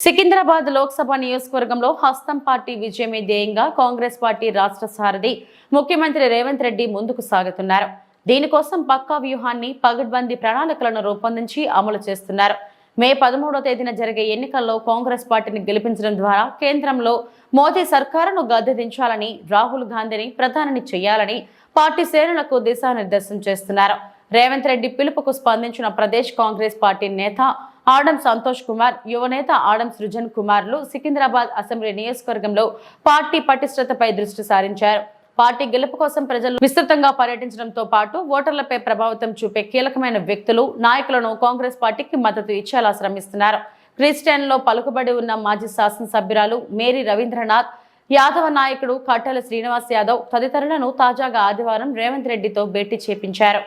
సికింద్రాబాద్ లోక్సభ నియోజకవర్గంలో హస్తం పార్టీ విజయమే ధ్యేయంగా కాంగ్రెస్ పార్టీ రాష్ట్ర సారథి ముఖ్యమంత్రి రేవంత్ రెడ్డి ముందుకు సాగుతున్నారు. దీనికోసం పక్కా వ్యూహాన్ని పగడ్బందీ ప్రణాళికలను రూపొందించి అమలు చేస్తున్నారు. మే పదమూడో తేదీన జరిగే ఎన్నికల్లో కాంగ్రెస్ పార్టీని గెలిపించడం ద్వారా కేంద్రంలో మోదీ సర్కారును గద్దెదించాలని రాహుల్ గాంధీని ప్రధానిని చేయాలని పార్టీ శ్రేణులకు దిశానిర్దేశం చేస్తున్నారు. రేవంత్ రెడ్డి పిలుపుకు స్పందించిన ప్రదేశ్ కాంగ్రెస్ పార్టీ నేత ఆడం సంతోష్ కుమార్ యువనేత ఆడం సృజన్ కుమార్లు సికింద్రాబాద్ అసెంబ్లీ నియోజకవర్గంలో పార్టీ పటిష్టతపై దృష్టి సారించారు. పార్టీ గెలుపు కోసం ప్రజలు విస్తృతంగా పర్యటించడంతో పాటు ఓటర్లపై ప్రభావితం చూపే కీలకమైన వ్యక్తులు నాయకులను కాంగ్రెస్ పార్టీకి మద్దతు ఇచ్చేలా శ్రమిస్తున్నారు. క్రిస్టియన్లో పలుకుబడి ఉన్న మాజీ శాసనసభ్యురాలు మేరీ రవీంద్రనాథ్ యాదవ నాయకుడు కట్టెల శ్రీనివాస్ యాదవ్ తదితరులను తాజాగా ఆదివారం రేవంత్ రెడ్డితో భేటీ చేపించారు.